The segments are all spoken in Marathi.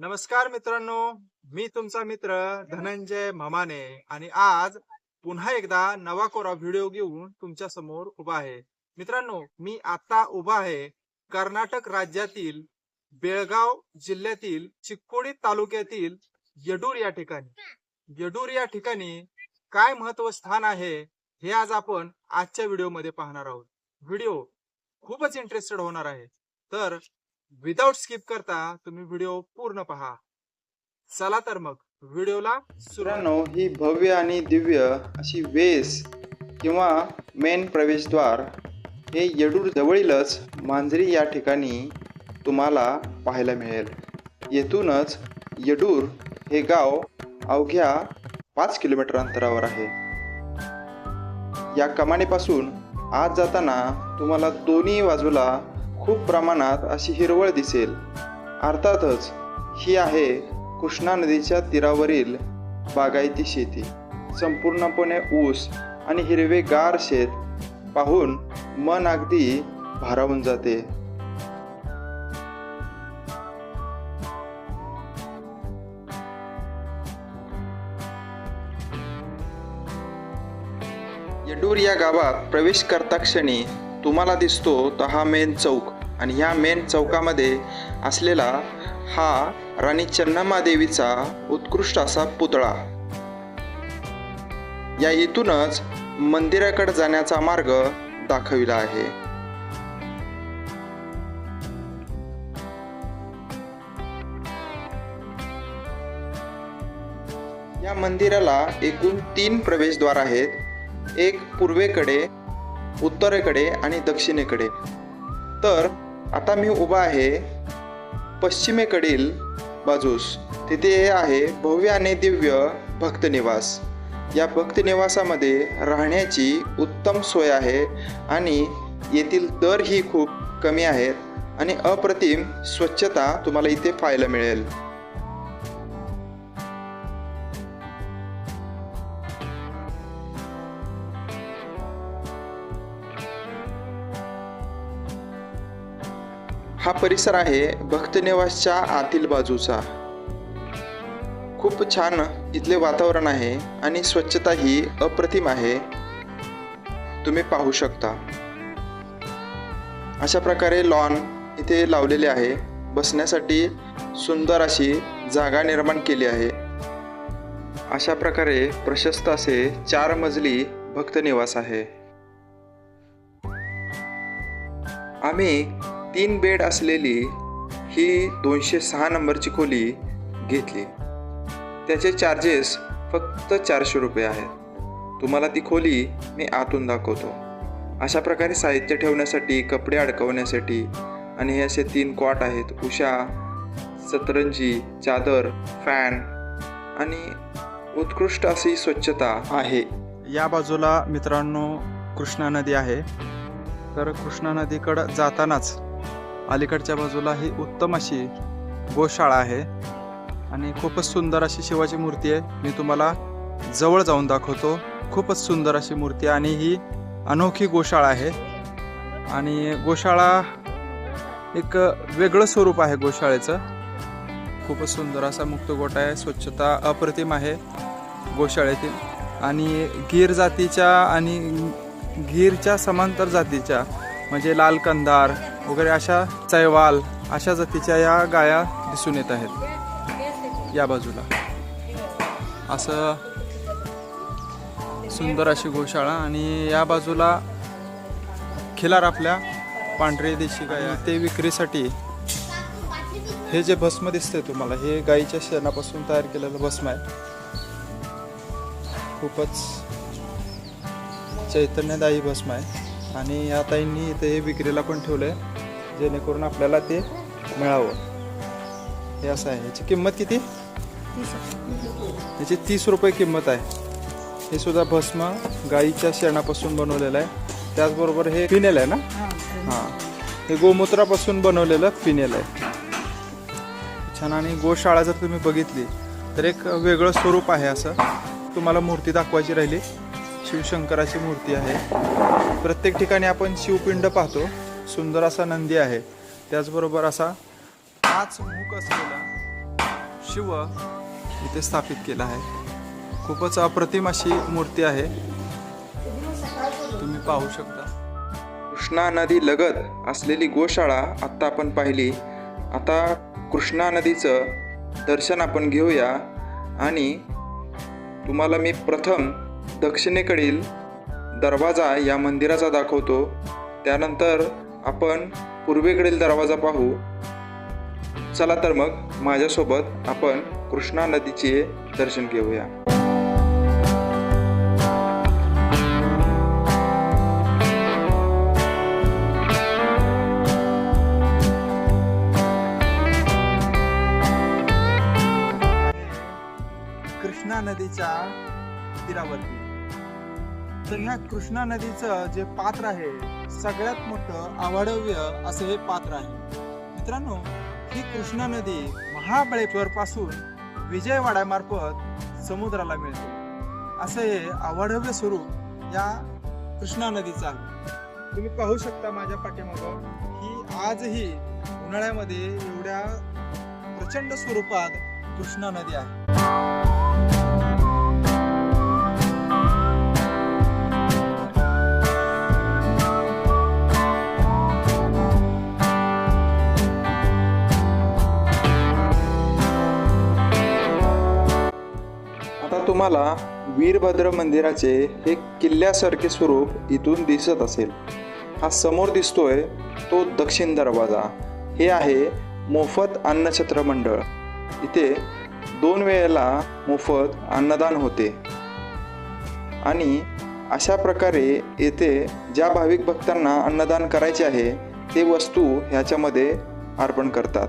नमस्कार मित्रांनो मी तुमचा मित्र धनंजय ममाने आणि आज पुन्हा एकदा नवा कोरा व्हिडिओ घेऊन तुमच्यासमोर उभा आहे. मित्रांनो मी आता उभा आहे कर्नाटक राज्यातील बेळगाव जिल्ह्यातील चिक्कोडी तालुक्यातील येडूर या ठिकाणी. येडूर या ठिकाणी काय महत्त्व स्थान आहे हे आज आपण आजच्या व्हिडिओमध्ये पाहणार आहोत. व्हिडिओ खूपच इंटरेस्टेड होणार आहे. तर विदाउट स्किप करता तुम्ही व्हिडिओ पूर्ण पहा. चला तर मग व्हिडिओला सुरानो ही भव्य आणि दिव्य अशी वेस किंवा मेन प्रवेशद्वार हे येडूर जवळीलच मांजरी या ठिकाणी तुम्हाला पाहायला मिळेल. येथूनच येडूर हे गाव अवघ्या पाच किलोमीटर अंतरावर आहे. या कमानीपासून आत जाताना तुम्हाला दोन्ही बाजूला खूप प्रमाणात अशी हिरवळ दिसेल. अर्थातच ही आहे कृष्णा नदीच्या तीरावरील बागायती शेती. संपूर्णपणे ऊस आणि हिरवेगार शेत पाहून मन अगदी भारावून जाते. येडूर या गावात प्रवेश करता क्षणी तुम्हाला दिसतो तहा मेन चौक. आणि ह्या मेन चौकामध्ये असलेला हा राणी चन्नमादेवीचा उत्कृष्ट असा पुतळा. या इथूनच मंदिराकडे जाण्याचा मार्ग दाखविला आहे. या मंदिराला एकूण तीन प्रवेशद्वार आहेत. एक पूर्वेकडे उत्तरेकडे आणि दक्षिणेकडे. तर आता मी उभा आहे पश्चिमेकडील बाजूस. तिथे हे आहे भव्य आणि दिव्य भक्तनिवास. या भक्तनिवासामध्ये राहण्याची उत्तम सोय आहे आणि येथील दरही खूप कमी आहेत आणि अप्रतिम स्वच्छता तुम्हाला इथे पाहायला मिळेल. हा परिसर आहे भक्तनिवासच्या आतील बाजूचा. खूप छान इथले वातावरण आहे आणि स्वच्छता ही अप्रतिम आहे. तुम्ही पाहू शकता. अशा प्रकारे लॉन इथे लावलेले आहे. बसण्यासाठी सुंदर अशी जागा निर्माण केली आहे. अशा प्रकारे प्रशस्त असे चार मजली भक्तनिवास आहे. आम्ही तीन बेड असलेली ही दोनशे सहा नंबरची खोली घेतली. त्याचे चार्जेस फक्त चारशे रुपये आहेत. तुम्हाला ती खोली मी आतून दाखवतो. अशा प्रकारे साहित्य ठेवण्यासाठी कपडे अडकवण्यासाठी आणि हे असे तीन क्वाट आहेत. उषा सतरंजी चादर फॅन आणि उत्कृष्ट अशी स्वच्छता आहे. या बाजूला मित्रांनो कृष्णा नदी आहे. तर कृष्णा नदीकडं जातानाच अलीकडच्या बाजूला ही उत्तम अशी गोशाळा आहे. आणि खूपच सुंदर अशी शिवाची मूर्ती आहे. मी तुम्हाला जवळ जाऊन दाखवतो. खूपच सुंदर अशी मूर्ती आहे आणि ही अनोखी गोशाळा आहे. आणि गोशाळा एक वेगळं स्वरूप आहे गोशाळेचं. खूपच सुंदर असा मुक्त गोटा आहे. स्वच्छता अप्रतिम आहे गोशाळेतील. आणि गीर जातीच्या आणि गीरच्या समांतर जातीच्या म्हणजे लाल कंदार वगैरे अशा चैवाल अशा जातीच्या या गाया दिसून येत आहेत. या बाजूला. असं सुंदर अशी गोशाळा आणि या बाजूला खिलार आपल्या पांढरे देशी गाय ते विक्रीसाठी हे जे भस्म दिसतंय तुम्हाला हे गाईच्या शेणापासून तयार केलेलं भस्म आहे. खूपच चैतन्यदायी भस्म आहे. आणि या ताईंनी इथे हे विक्रीला पण ठेवलंय. जेणेकरून आपल्याला ते मिळावं. हे असं आहे. याची किंमत किती? याची तीस रुपये किंमत आहे. हे सुद्धा भस्म गाईच्या शेणापासून बनवलेलं आहे. त्याचबरोबर हे फिनेल आहे ना? हां. हे गोमूत्रापासून बनवलेलं फिनेल आहे. छान. आणि गोशाळा जर तुम्ही बघितली तर एक वेगळं स्वरूप आहे असं. तुम्हाला मूर्ती दाखवायची राहिली. शिवशंकराची मूर्ती आहे. प्रत्येक ठिकाणी आपण शिवपिंड पाहतो. सुंदर असा नंदी आहे. त्याचबरोबर असा पाच मुख असलेला शिव इथे स्थापित केला आहे. खूपच अप्रतिम अशी मूर्ती आहे. तुम्ही पाहू शकता. कृष्णा नदी लगत असलेली गोशाळा आत्ता आपण पाहिली. आता कृष्णा नदीचं दर्शन आपण घेऊया. आणि तुम्हाला मी प्रथम दक्षिणेकडील दरवाजा या मंदिराचा दाखवतो. त्यानंतर आपण पूर्वेकडील दरवाजा पाहू. चला तर मग माझ्यासोबत आपण कृष्णा नदीचे दर्शन घेऊया. कृष्णा नदीच्या तीरावरती. तर ह्या कृष्णा नदीचं जे पात्र आहे सगळ्यात मोठं आवाडव्य असं हे पात्र आहे. मित्रांनो ही कृष्णा नदी महाबळेश्वर पासून विजयवाड्यामार्फत समुद्राला मिळते. असं हे अवाढव्य स्वरूप या कृष्णा नदीचं आहे. तुम्ही पाहू शकता माझ्या पाठीमागं ही आजही उन्हाळ्यामध्ये एवढ्या प्रचंड स्वरूपात कृष्णा नदी आहे. तुम्हाला वीरभद्र मंदिराचे हे किल्ल्यासारखे स्वरूप इथून दिसत असेल. हा समोर दिसतोय तो दक्षिण दरवाजा. हे आहे मोफत अन्नछत्र मंडळ. इथे दोन वेळेला मोफत अन्नदान होते. आणि अशा प्रकारे येथे ज्या भाविक भक्तांना अन्नदान करायचे आहे ते वस्तू ह्याच्यामध्ये अर्पण करतात.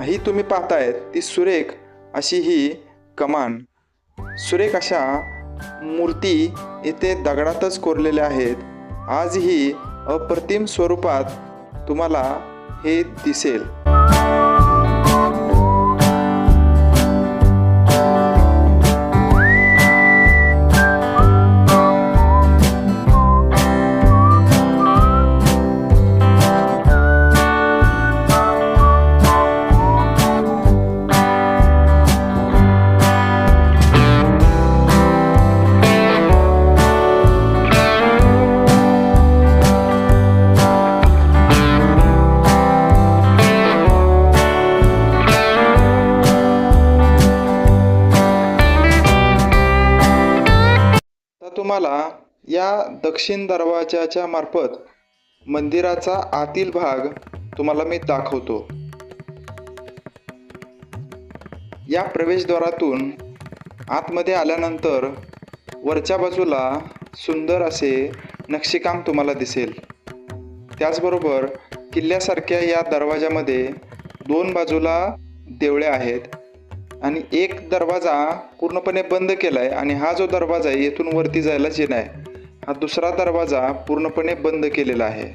ही तुम्ही पाहतायत ती सुरेख अशी ही कमान. सुरेख अशा मूर्ती येथे दगडातच कोरलेल्या आहेत. आजही अप्रतिम स्वरूपात तुम्हाला हे दिसेल. असता या दक्षिण दरवाजाच्या मार्फत मंदिराचा आतील भाग तुम्हाला मी दाखवतो. या प्रवेशद्वारातून आतमध्ये आल्यानंतर वरच्या बाजूला सुंदर असे नक्षीकाम तुम्हाला दिसेल. त्याचबरोबर किल्ल्यासारख्या या दरवाजामध्ये दोन बाजूला देवळे आहेत. आणि एक दरवाजा पूर्णपणे बंद केला आहे आणि हा जो दरवाजा आहे येथून वरती जायला जिना आहे हा दुसरा दरवाजा पूर्णपणे बंद केलेला आहे.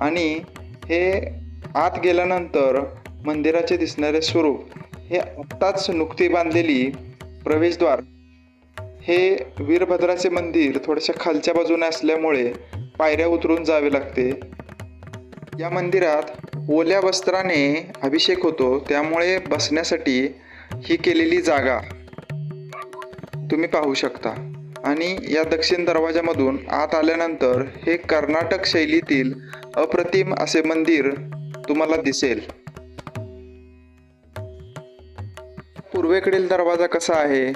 आणि हे आत गेल्यानंतर मंदिराचे दिसणारे स्वरूप हे आत्ताच नुकती बांधलेली प्रवेशद्वार हे वीरभद्राचे मंदिर थोड्याशा खालच्या बाजूने असल्यामुळे पायऱ्या उतरून जावे लागते. या मंदिरात ओल्या वस्त्राने अभिषेक होतो त्यामुळे बसण्यासाठी ही केलेली जागा तुम्ही पाहू शकता. आणि या दक्षिण दरवाजामधून आत आल्यानंतर हे कर्नाटक शैलीतील अप्रतिम असे मंदिर तुम्हाला दिसेल. पूर्वेकडील दरवाजा कसा आहे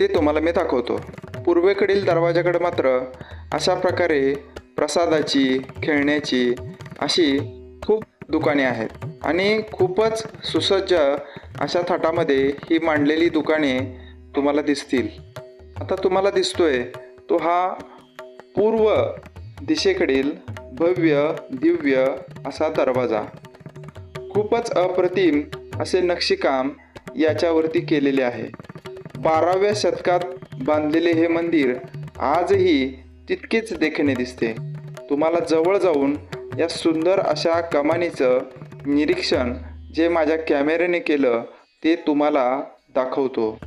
ते तुम्हाला मी दाखवतो. पूर्वेकडील दरवाजाकडे मात्र अशा प्रकारे प्रसादाची खेळण्याची अशी खूप दुकाने आहेत. आणि खूपच सुसज्ज अशा थाटामध्ये ही मांडलेली दुकाने तुम्हाला दिसतील. आता तुम्हाला दिसतोय तो हा पूर्व दिशेकडील भव्य दिव्य असा दरवाजा. खूपच अप्रतिम असे नक्षीकाम याच्यावरती केलेले आहे. बाराव्या शतकात बांधलेले हे मंदिर आजही तितकेच देखणे दिसते. तुम्हाला जवळ जाऊन या सुंदर अशा कमानीचं निरीक्षण जे माझ्या कॅमेऱ्याने केलं ते तुम्हाला दाखवतो.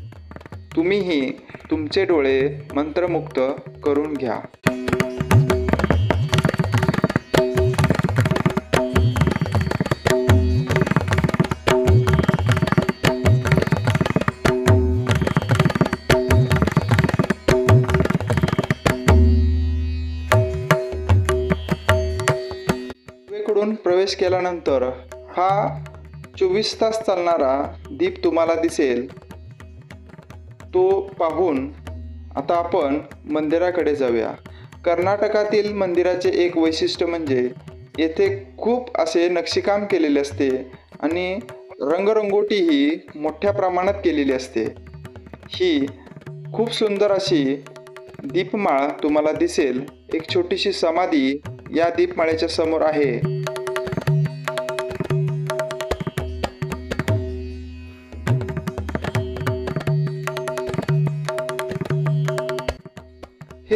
तुम्हीही तुमचे डोळे मंत्रमुक्त करून घ्या. प्रवेश केल्यानंतर हा चोवीस तास चालणारा दीप तुम्हाला दिसेल. तो पाहून आता आपण मंदिराकडे जाऊया. कर्नाटकातील मंदिराचे एक वैशिष्ट्य म्हणजे येथे खूप असे नक्षीकाम केलेले असते आणि रंगरंगोटी ही मोठ्या प्रमाणात केलेली असते. ही खूप सुंदर अशी दीपमाळ तुम्हाला दिसेल. एक छोटीशी समाधी या दीपमाळेच्या समोर आहे.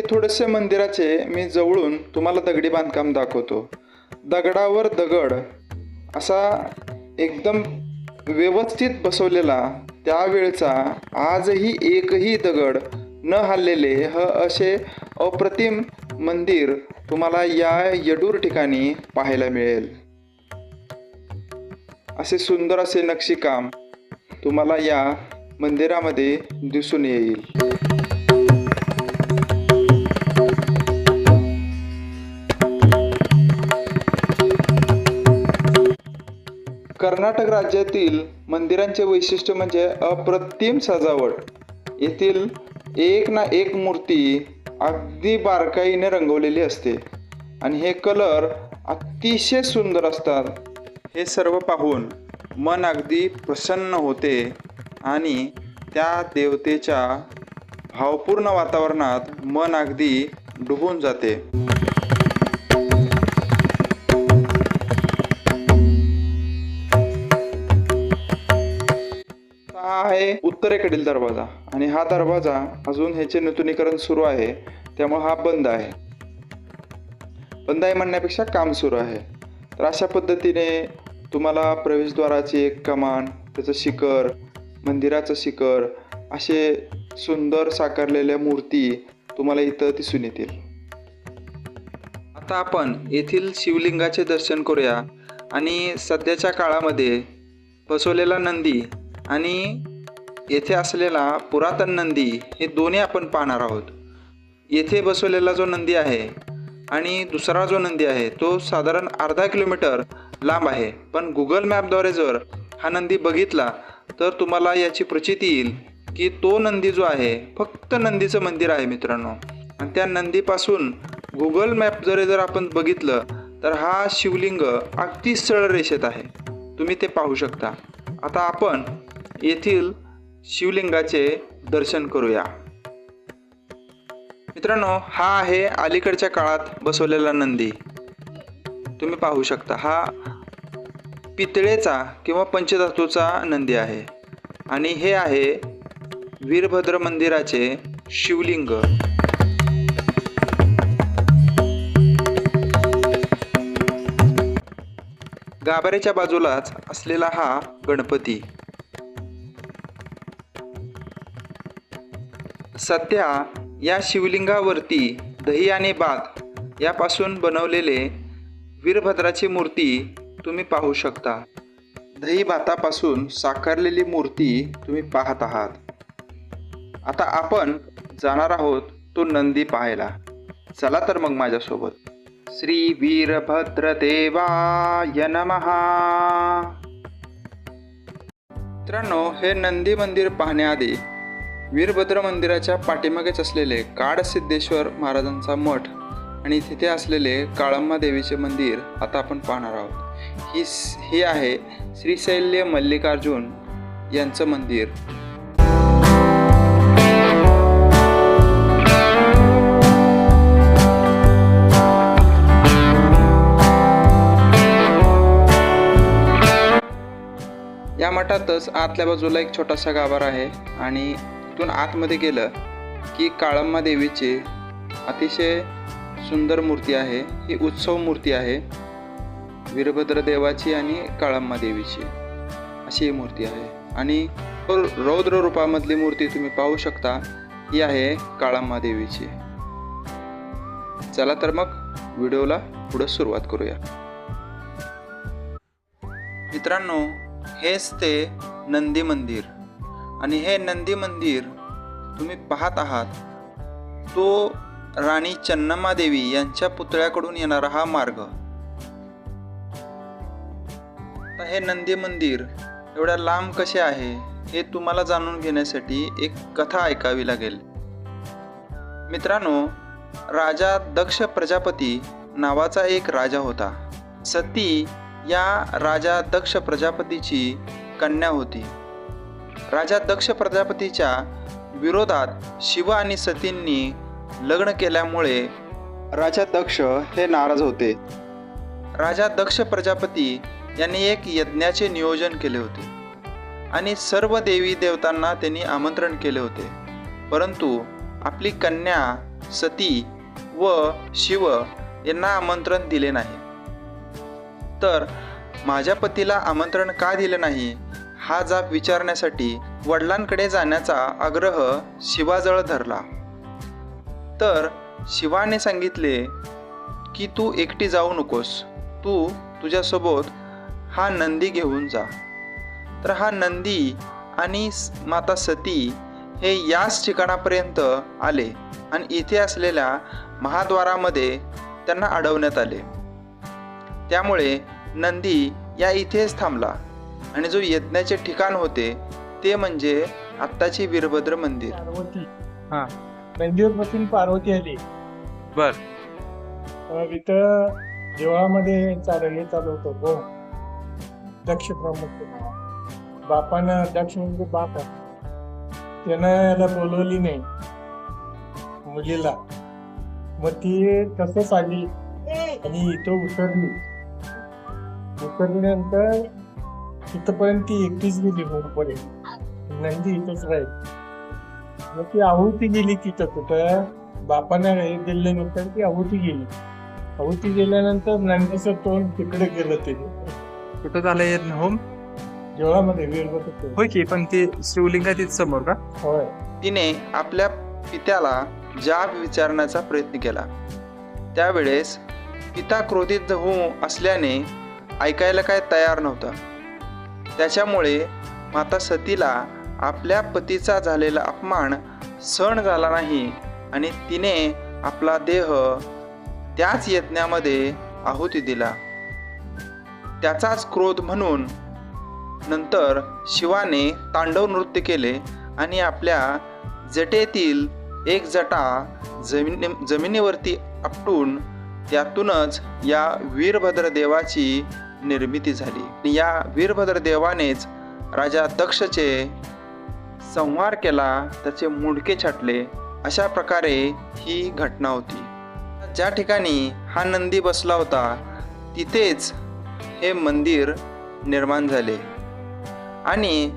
थोडेसे मंदिराचे मी जवळून तुम्हाला दगडी बांधकाम दाखवतो. दगडावर दगड असा एकदम व्यवस्थित बसवलेला त्यावेळचा आजही एकही दगड न हल्लेले ह असे अप्रतिम मंदिर तुम्हाला या येडूर ठिकाणी पाहायला मिळेल. असे सुंदर असे नक्षीकाम तुम्हाला या मंदिरामध्ये दिसून येईल. कर्नाटक राज्यातील मंदिरांचे वैशिष्ट्य म्हणजे अप्रतिम सजावट. येथील एक ना एक मूर्ती अगदी बारकाईने रंगवलेली असते. आणि हे कलर अतिशय सुंदर असतात. हे सर्व पाहून मन अगदी प्रसन्न होते आणि त्या देवतेच्या भावपूर्ण वातावरणात मन अगदी डुबून जाते. आहे उत्तरेकडील दरवाजा. आणि हा दरवाजा अजून ह्याचे नूतनीकरण सुरू आहे. त्यामुळे हा बंद आहे. बंद आहे म्हणण्यापेक्षा काम सुरू आहे. तर अशा पद्धतीने तुम्हाला प्रवेशद्वाराची एक कमान त्याचं शिखर मंदिराचं शिखर असे सुंदर साकारलेल्या मूर्ती तुम्हाला इथं दिसून येतील. आता आपण येथील शिवलिंगाचे दर्शन करूया. आणि सध्याच्या काळामध्ये बसवलेला नंदी आणि येथे असलेला पुरातन नंदी हे दोन्ही आपण पाहणार आहोत. येथे बसवलेला जो नंदी आहे आणि दुसरा जो नंदी आहे तो साधारण अर्धा किलोमीटर लांब आहे. पण गुगल मॅपद्वारे जर हा नंदी बघितला तर तुम्हाला याची प्रचिती येईल की तो नंदी जो आहे फक्त नंदीचं मंदिर आहे मित्रांनो. आणि त्या नंदीपासून गुगल मॅप जरी जर आपण बघितलं तर हा शिवलिंग अगदी सरळ रेषेत आहे. तुम्ही ते पाहू शकता. आता आपण येथील शिवलिंगाचे दर्शन करूया. मित्रांनो हा आहे अलीकडच्या काळात बसवलेला नंदी. तुम्ही पाहू शकता हा पितळेचा किंवा पंचधातूचा नंदी आहे. आणि हे आहे वीरभद्र मंदिराचे शिवलिंग. गाभाऱ्याच्या बाजूलाच असलेला हा गणपती. सध्या या शिवलिंगावरती दही आणि बात यापासून बनवलेले वीरभद्राची मूर्ती तुम्ही पाहू शकता. दही भातापासून साकारलेली मूर्ती तुम्ही पाहत आहात. आता आपण जाणार आहोत तो नंदी पाहायला. चला तर मग माझ्यासोबत. श्री वीरभद्र देवाय नमहा मित्रांनो हे नंदी मंदिर पाहण्याआधी वीरभद्र मंदिराच्या पाठीमागेच असलेले काडसिद्धेश्वर महाराजांचा मठ आणि तिथे असलेले काळम्मा देवीचे मंदिर आता आपण पाहणार आहोत. ही हे आहे श्रीशैल्य मल्लिकार्जुन यांचं मंदिर. या मठातच आतल्या बाजूला एक छोटासा गाभार आहे आणि इथून आतमध्ये गेलं की काळम्मा देवीची अतिशय सुंदर मूर्ती आहे ही उत्सव मूर्ती आहे वीरभद्र देवाची आणि काळम्मा देवीची. अशी ही मूर्ती आहे. आणि रौद्र रूपामधली मूर्ती तुम्ही पाहू शकता ही आहे काळम्मा देवीची. चला तर मग व्हिडिओला पुढं सुरुवात करूया. मित्रांनो हेच ते नंदी मंदिर. आणि हे नंदी मंदिर तुम्ही पाहत आहात तो राणी चन्नमादेवी यांच्या पुतळ्याकडून येणारा हा मार्ग. हे नंदी मंदिर एवढ्या लांब कसे आहे हे तुम्हाला जाणून घेण्यासाठी एक कथा ऐकावी लागेल. मित्रांनो राजा दक्ष प्रजापती नावाचा एक राजा होता. सती या राजा दक्ष प्रजापतीची कन्या होती. राजा दक्ष प्रजापतीच्या विरोधात शिव आणि सतींनी लग्न केल्यामुळे राजा दक्ष हे नाराज होते. राजा दक्ष प्रजापती यांनी एक यज्ञाचे नियोजन केले होते आणि सर्व देवी देवतांना त्यांनी आमंत्रण केले होते. परंतु आपली कन्या सती व शिव यांना आमंत्रण दिले नाही. तर माझ्या पतीला आमंत्रण का दिलं नाही? हा जाब विचारण्यासाठी वडिलांकडे जाण्याचा आग्रह शिवाजवळ धरला. तर शिवाने सांगितले की तू एकटी जाऊ नकोस. तू तुझ्यासोबत हा नंदी घेऊन जा. तर हा नंदी आणि माता सती हे याच ठिकाणापर्यंत आले आणि इथे असलेल्या महाद्वारामध्ये त्यांना अडवण्यात आले. त्यामुळे नंदी या इथेच थांबला. आणि जो यज्ञाचे ठिकाण होते ते म्हणजे आत्ताची वीरभद्र मंदिर. पार्वती. हा. पार्वती आली. बर. इथं देवळामध्ये चालू हे चालू होतं हो. दक्ष प्रमुख. बापानं दक्ष म्हणजे बाप आहे. त्यानं याला बोलवली नाही मुलीला. मग ती तसंच आली आणि इथं उतरली उतरल्यानंतर तिथपर्यंत ती एकटीच गेली होमपर्यंत नंदी इथंच राहील. मग ती आहुती गेली तिथं कुठं? बापानं हे दिल्यानंतर ती आहुती गेली. आहुती गेल्यानंतर नंदीचं तोंड तिकडे गेलं ते. कुठं झालंय होम जेवळामध्ये वीरभद्र होय की पण ती शिवलिंग आहे तिथे समोर का? होय. तिने आपल्या पित्याला जाब विचारण्याचा प्रयत्न केला त्यावेळेस पिता क्रोधित होऊ असल्याने ऐकायला काय तयार नव्हता. त्याच्यामुळे माता सतीला आपल्या पतीचा झालेला अपमान सहन झाला नाही आणि तिने आपला देह त्याच यज्ञामध्ये आहुती दिला. त्याचाच क्रोध म्हणून नंतर शिवाने तांडव नृत्य केले आणि आपल्या जटेतील एक जटा जमिनी जमिनीवरती आपटून त्यातूनच या वीरभद्र देवाची निर्मिती झाली. या वीरभद्र देवानेच राजा दक्षचे संहार केला त्याचे मुंडके छाटले अशा प्रकारे ही घटना होती. ज्या ठिकाणी हा नंदी बसला होता तिथेच हे मंदिर निर्माण झाले. आणि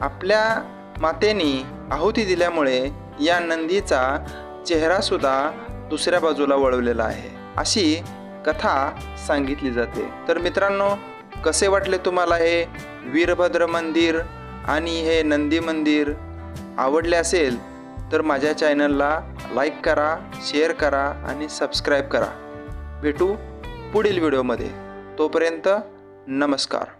आपल्या मातेने आहुती दिल्यामुळे या नंदीचा चेहरासुद्धा दुसऱ्या बाजूला वळवलेला आहे. अशी कथा सांगितली जाते. तर मित्रांनो कसे वाटले तुम्हाला हे वीरभद्र मंदिर आणि हे नंदी मंदिर? आवडले असेल तर माझ्या चॅनलला लाईक करा शेअर करा आणि सबस्क्राईब करा. भेटू पुढील व्हिडिओमध्ये. तोपर्यंत नमस्कार.